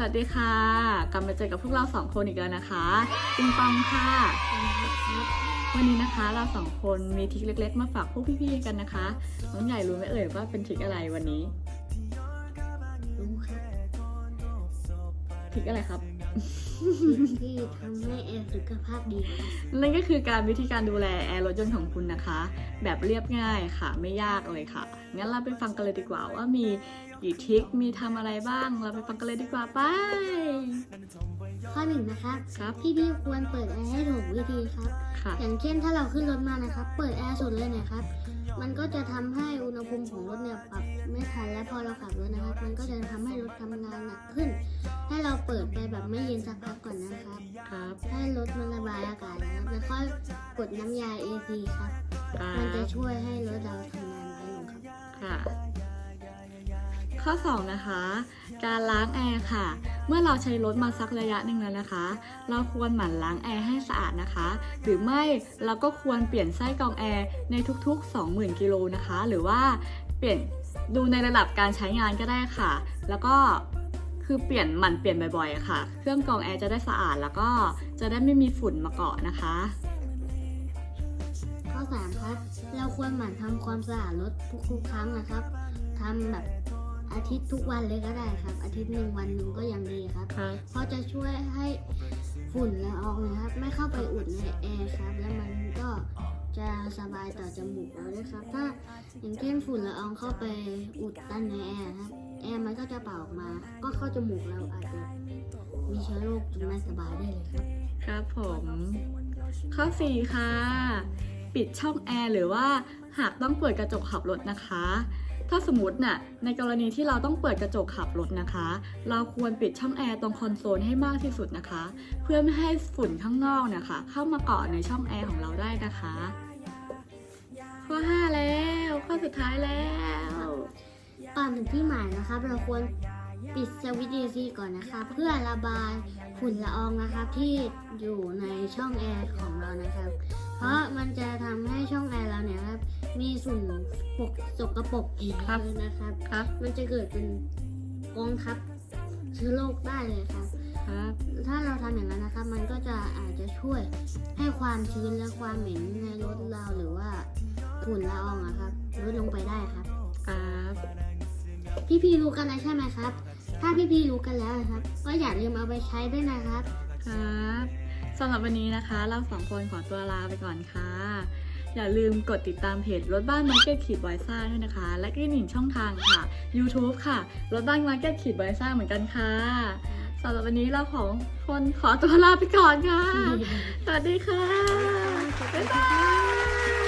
สวัสดีค่ะกลับมาเจอกับพวกเราสองคนอีกแล้วนะคะปิงปองค่ะ วันนี้นะคะเราสองคนมีทริคเล็ก ๆ มาฝากพวกพี่ๆกันนะคะน้องใหญ่รู้ไหมเอ่ยว่าเป็นทริคอะไรวันนี้รู้ครับทริคอะไรครับ ที่ทำให้แอร์สุขภาพดีครับนั่นก็คือการวิธีการดูแลแอร์รถยนต์ของคุณนะคะ แบบเรียบง่ายค่ะ ไม่ยากเลยค่ะ งั้นเราไปฟังกันเลยดีกว่าว่ามีกี่ทริคมีทำอะไรบ้าง เราไปฟังกันเลยดีกว่าไป ข้อหนึ่งนะครับ ครับ พี่พี่ๆควรเปิดแอร์ให้ถูกวิธีครับ ค่ะ อย่างเช่นถ้าเราขึ้นรถมานะครับ เปิดแอร์สุดเลยเนะครับ มันก็จะทำให้อุณหภูมิของรถเนี่ยปรับไม่ทันและพอเราขับรถนะครับ มันก็จะทำให้รถทำงานหนักขึ้นให้ เปิดไปแบบไม่เย็นสักพักก่อนนะครับครับให้รถมันระบายอากาศนะครับแล้วค่อยกดน้ำยา AC ครับ ครัมันจะบช่วยให้รถเราทำงานน้อยลงครับ ค่ะ ข้อ2นะคะ การล้างแอร์ค่ะ เมื่อเราใช้รถมาสักระยะหนึ่งแล้วนะคะ เราควรหมั่นล้างแอร์ให้สะอาดนะคะ หรือไม่เราก็ควรเปลี่ยนไส้กรองแอร์ในทุกๆ 20,000กิโลนะคะ หรือว่าเปลี่ยนดูในระดับการใช้งานก็ได้ค่ะ แล้วก็ คือเปลี่ยนหมั่นเปลี่ยนบ่อยๆ ค่ะ เครื่องกรองแอร์จะได้สะอาดแล้วก็จะได้ไม่มีฝุ่นมาเกาะนะคะ ข้อสามครับ เราควรหมั่นทำความสะอาดรถทุกๆครั้งนะครับทำแบบอาทิตย์ทุกวันเลยก็ได้ครับ อาทิตย์หนึ่งวันหนึ่งก็ยังดีครับครับ เพราะจะช่วยให้ฝุ่นละอองนะครับ ไม่เข้าไปอุดในแอร์ครับ แล้วมันก็จะสบายต่อจมูกเราด้วยครับ ถ้าอย่างเช่นฝุ่นละอองเข้าไปอุดตันในแอร์ครับ แอร์มันก็จะเป่าออกมา ก็เข้าจมูกเราอาจจะมีเชื้อโรคจนไม่สบายได้เลยครับ ครับผม ข้อ4ค่ะ ปิดช่องแอร์หรือว่าหากต้องเปิดกระจกขับรถนะคะ ถ้าสมมติน่ะ ในกรณีที่เราต้องเปิดกระจกขับรถนะคะ เราควรปิดช่องแอร์ตรงคอนโซลให้มากที่สุดนะคะ เพื่อไม่ให้ฝุ่นข้างนอกนะคะ เข้ามาเกาะในช่องแอร์ของเราได้นะคะ ข้อ 5 แล้ว ข้อสุดท้ายแล้ว ก่อนถึงที่หมายนะครับ เราควรปิดสวิตช์ AC ก่อนนะครับเพื่อระบายฝุ่นละอองนะครับที่อยู่ในช่องแอร์ของเรานะครับ เพราะมันจะทำให้ช่องแอร์เราเนี่ยครับ มีฝุ่นปกสกปรกอีกครับเลยนะครับครับ มันจะเกิดเป็นกองทัพเชื้อโรคได้เลยครับครับถ้าเราทำอย่างนั้นนะครับ มันก็จะอาจจะช่วยให้ความชื้นและความเหม็นในรถเราหรือว่าฝุ่นละอองอะครับลดลงไปได้ครับครับ พี่พีรู้กันแล้วใช่ไหมครับ ถ้าพี่พีรู้กันแล้วนะครับ ก็อย่าลืมเอาไปใช้ด้วยนะครับ ครับสำหรับวันนี้นะคะ เราสองคนขอตัวลาไปก่อนค่ะ อย่าลืมกดติดตามเพจรถบ้านมาร์เก็ตขีดไวซ่าด้วยนะคะ และก็อีกหนึ่งช่องทางค่ะ YouTube ค่ะรถบ้านมาร์เก็ตขีดไวซ่าเหมือนกันค่ะสำหรับวันนี้เราของคนขอตัวลาไปก่อนค่ะ สวัสดีค่ะ บ๊ายบาย